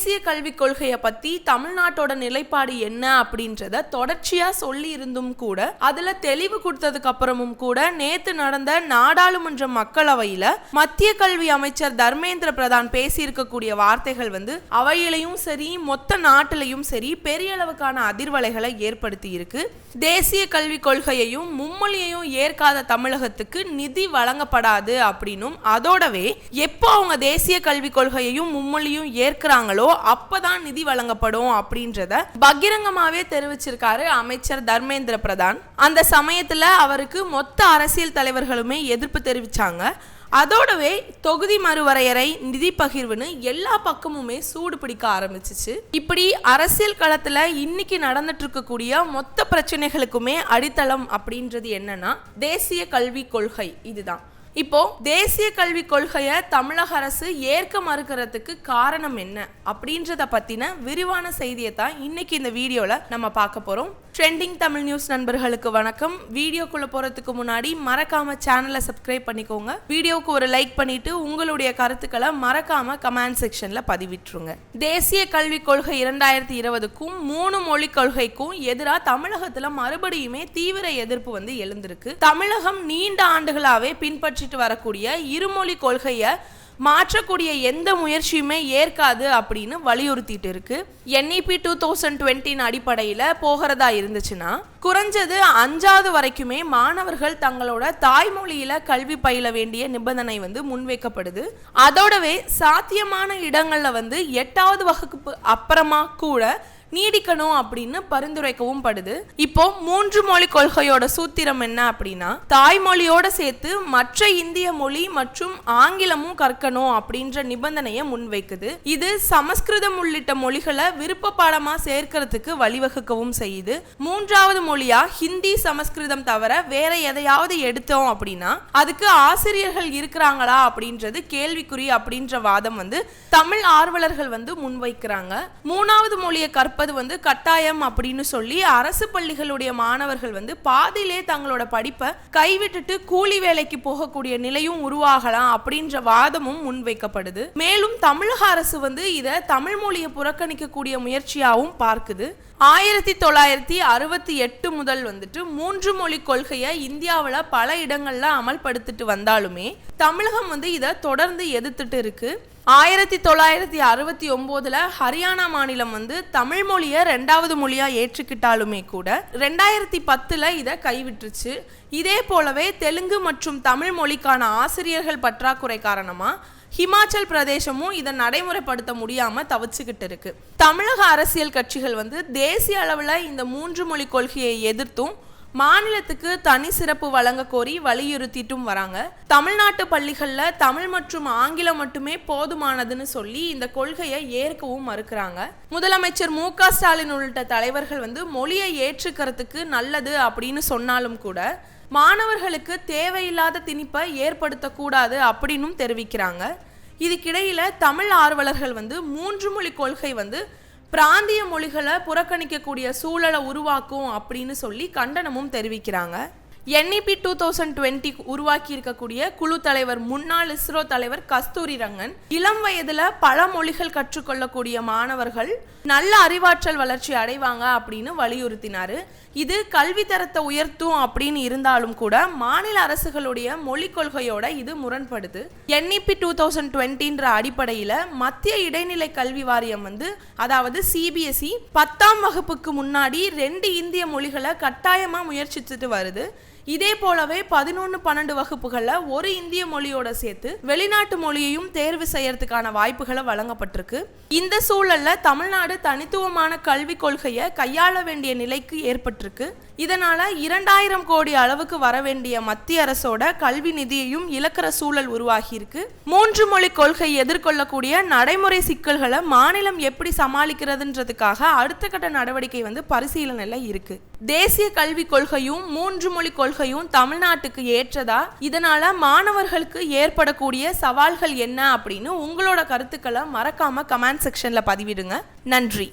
தேசிய கல்விக் கொள்கையை பத்தி தமிழ்நாட்டோட நிலைப்பாடு என்ன அப்படின்றத தொடர்ச்சியா சொல்லி இருந்தும் கூட அதுல தெளிவு கொடுத்ததுக்கு அப்புறமும் கூட நேத்து நடந்த நாடாளுமன்ற மக்களவையில மத்திய கல்வி அமைச்சர் தர்மேந்திர பிரதான் பேசியிருக்கக்கூடிய வார்த்தைகள் வந்து அவையிலையும் சரி மொத்த நாட்டிலையும் சரி பெரிய அளவுக்கான அதிர்வலைகளை ஏற்படுத்தி இருக்கு தேசிய கல்விக் கொள்கையையும் மும்மொழியையும் ஏற்காத தமிழகத்துக்கு நிதி வழங்கப்படாது அப்படின்னும் அதோடவே எப்போ அவங்க தேசிய கல்விக் கொள்கையையும் மும்மொழியும் ஏற்கிறாங்களோ அப்பதான் நிதி வழங்கப்படும் அப்படின்றத பகிரங்கமாவே தெரிவிச்சிருக்காரு அமைச்சர் தர்மேந்திர பிரதான். அந்த சமயத்துல அவருக்கு மொத்த அரசியல் தலைவர்களுமே எதிர்ப்பு தெரிவிச்சாங்க. அதோடவே தொகுதி மறுவரையறை நிதி பகிர்வுன்னு எல்லா பக்கமுமே சூடு பிடிக்க ஆரம்பிச்சிச்சு. இப்படி அரசியல் களத்துல இன்னைக்கு நடந்துட்டு இருக்கக்கூடிய மொத்த பிரச்சனைகளுக்குமே அடித்தளம் அப்படின்றது என்னன்னா தேசிய கல்விக் கொள்கை இதுதான். இப்போ தேசிய கல்விக் கொள்கையை தமிழக அரசு ஏற்க மறுக்கிறதுக்கு காரணம் என்ன அப்படின்றத பத்தின விரிவான செய்தியை தான் இன்னைக்கு இந்த வீடியோல நம்ம பார்க்க போறோம். ட்ரெண்டிங் தமிழ் நியூஸ் நண்பர்களுக்கு வணக்கம். வீடியோக்குள்ள போறதுக்கு முன்னாடி மறக்காம சேனலை சப்ஸ்கிரைப் பண்ணிக்கோங்க. வீடியோக்கு ஒரு லைக் பண்ணிட்டு உங்களுடைய கருத்துக்களை மறக்காம கமெண்ட் செக்ஷன்ல பதிவிட்டுருங்க. தேசிய கல்விக் கொள்கை இரண்டாயிரத்தி இருபதுக்கும் மூணு மொழி கொள்கைக்கும் எதிராக தமிழகத்துல மறுபடியுமே தீவிர எதிர்ப்பு வந்து எழுந்திருக்கு. தமிழகம் நீண்ட ஆண்டுகளாவே பின்பற்றிட்டு வரக்கூடிய இருமொழி கொள்கையை மாற்றக்கூடிய எந்த முயற்சியுமே ஏற்காது அப்படின்னு வலியுறுத்திட்டு இருக்கு. என்இபி டூ தௌசண்ட் டுவெண்ட்டின் அடிப்படையில் போகிறதா இருந்துச்சுன்னா குறைஞ்சது அஞ்சாவது வரைக்குமே மாணவர்கள் தங்களோட தாய்மொழியில கல்வி பயில வேண்டிய நிபந்தனை வந்து முன்வைக்கப்படுது. அதோடவே சாத்தியமான இடங்கள்ல வந்து எட்டாவது வகுப்பு அப்புறமா கூட நீடிக்கணும் அப்படின்னு பரிந்துரைக்கவும் படுது. இப்போ மூன்று மொழி கொள்கையோட சூத்திரம் என்ன அப்படின்னா தாய்மொழியோட சேர்த்து மற்ற இந்திய மொழி மற்றும் ஆங்கிலமும் கற்கணும் அப்படின்ற நிபந்தனையை முன்வைக்குது. இது சமஸ்கிருதம் உள்ளிட்ட மொழிகளை விருப்ப பாடமா சேர்க்கறதுக்கு வழிவகுக்கவும் செய்யுது. மூன்றாவது மொழியா ஹிந்தி சமஸ்கிருதம் தவிர வேற எதையாவது எடுத்தோம் அப்படின்னா அதுக்கு ஆசிரியர்கள் இருக்கிறாங்களா அப்படின்றது கேள்விக்குறி அப்படின்ற வாதம் வந்து தமிழ் ஆர்வலர்கள் வந்து முன்வைக்கிறாங்க. மூணாவது மொழியை கற்ப கற்பது வந்து கட்டாயம் அப்படின்னு சொல்லி அரசு பள்ளிகளுடைய மாணவர்கள் வந்து பாதியிலே தங்களோட படிப்பை கைவிட்டுட்டு கூலி வேலைக்கு போகக்கூடிய நிலையும் உருவாகலாம் அப்படின்ற வாதமும் முன்வைக்கப்படுது. மேலும் தமிழக அரசு வந்து இதை தமிழ் மொழியை புறக்கணிக்கக்கூடிய முயற்சியாகவும் பார்க்குது. ஆயிரத்தி தொள்ளாயிரத்தி அறுபத்தி எட்டு முதல் வந்துட்டு மூன்று மொழி கொள்கையை இந்தியாவில் பல இடங்களில் அமல்படுத்திட்டு வந்தாலுமே தமிழகம் வந்து இதை தொடர்ந்து எதிர்த்துட்டு இருக்கு. ஆயிரத்தி தொள்ளாயிரத்தி அறுபத்தி ஒம்போதில் ஹரியானா மாநிலம் வந்து தமிழ் மொழியை ரெண்டாவது மொழியாக ஏற்றுக்கிட்டாலுமே கூட ரெண்டாயிரத்தி பத்தில் இதை கைவிட்டுருச்சு. இதே போலவே தெலுங்கு மற்றும் தமிழ் மொழிக்கான ஆசிரியர்கள் பற்றாக்குறை காரணமாக ஹிமாச்சல் பிரதேசமும் இதை நடைமுறைப்படுத்த முடியாமல் தவிச்சுக்கிட்டு இருக்கு. தமிழக அரசியல் கட்சிகள் வந்து தேசிய அளவில் இந்த மூன்று மொழி கொள்கையை எதிர்த்தும் மாநிலத்துக்கு தனி சிறப்பு வழங்க கோரி வலியுறுத்திட்டும் வராங்க. தமிழ்நாட்டு பள்ளிகளில் தமிழ் மற்றும் ஆங்கிலம் மட்டுமே போதுமானதுன்னு சொல்லி இந்த கொள்கையை ஏற்கவும் மறுக்கிறாங்க. முதலமைச்சர் மு க ஸ்டாலின் உள்ளிட்ட தலைவர்கள் வந்து மொழியை ஏற்றுக்கிறதுக்கு நல்லது அப்படின்னு சொன்னாலும் கூட மாணவர்களுக்கு தேவையில்லாத திணிப்பை ஏற்படுத்தக்கூடாது அப்படின்னும் தெரிவிக்கிறாங்க. இதுக்கிடையில தமிழ் ஆர்வலர்கள் வந்து மூன்று மொழி கொள்கை வந்து பிராந்திய மொழிகளை புறக்கணிக்கக்கூடிய சூழலை உருவாக்கும் அப்படின்னு சொல்லி கண்டனமும் தெரிவிக்கிறாங்க. என்இபி டூ தௌசண்ட் டுவெண்ட்டி உருவாக்கி இருக்கக்கூடிய குழு தலைவர் முன்னாள் இஸ்ரோ தலைவர் கஸ்தூரி ரங்கன் இளம் வயதுல பல மொழிகள் கற்றுக்கொள்ளக்கூடிய மாணவர்கள் நல்ல அறிவாற்றல் வளர்ச்சி அடைவாங்க அப்படின்னு வலியுறுத்தினாரு. இது கல்வி தரத்தை உயர்த்தும் அப்படின்னு இருந்தாலும் கூட மாநில அரசுகளுடைய மொழி கொள்கையோட இது முரண்படுது. என்இபி டூ தௌசண்ட் டுவெண்ட்டின்ற அடிப்படையில் மத்திய இடைநிலை கல்வி வாரியம் வந்து அதாவது சிபிஎஸ்இ பத்தாம் வகுப்புக்கு முன்னாடி ரெண்டு இந்திய மொழிகளை கட்டாயமாக முயற்சிச்சுட்டு வருது. இதே போலவே பதினொன்று பன்னெண்டு வகுப்புகளில் ஒரு இந்திய மொழியோட சேர்த்து வெளிநாட்டு மொழியையும் தேர்வு செய்யறதுக்கான வாய்ப்புகளை வழங்கப்பட்டிருக்கு. இந்த சூழல்ல தமிழ்நாடு தனித்துவமான கல்விக் கொள்கையை கையாள வேண்டிய நிலைக்கு ஏற்பட்டிருக்கு. இதனால இரண்டாயிரம் கோடி அளவுக்கு வர வேண்டிய மத்திய அரசோட கல்வி நிதியையும் இழக்கிற சூழல் உருவாகி இருக்கு மூன்று மொழி கொள்கை எதிர்கொள்ளக்கூடிய நடைமுறை சிக்கல்களை மாநிலம் எப்படி சமாளிக்கிறதுன்றதுக்காக அடுத்த கட்ட நடவடிக்கை வந்து பரிசீலனையில் இருக்கு. தேசிய கல்விக் கொள்கையும் மூன்று மொழி கொள்கை கொள்கையும் தமிழ்நாட்டுக்கு ஏற்றதா? இதனால மாணவர்களுக்கு ஏற்படக்கூடிய சவால்கள் என்ன அப்படின்னு உங்களோட கருத்துக்களை மறக்காம கமெண்ட் செக்ஷன்ல பதிவிடுங்க. நன்றி.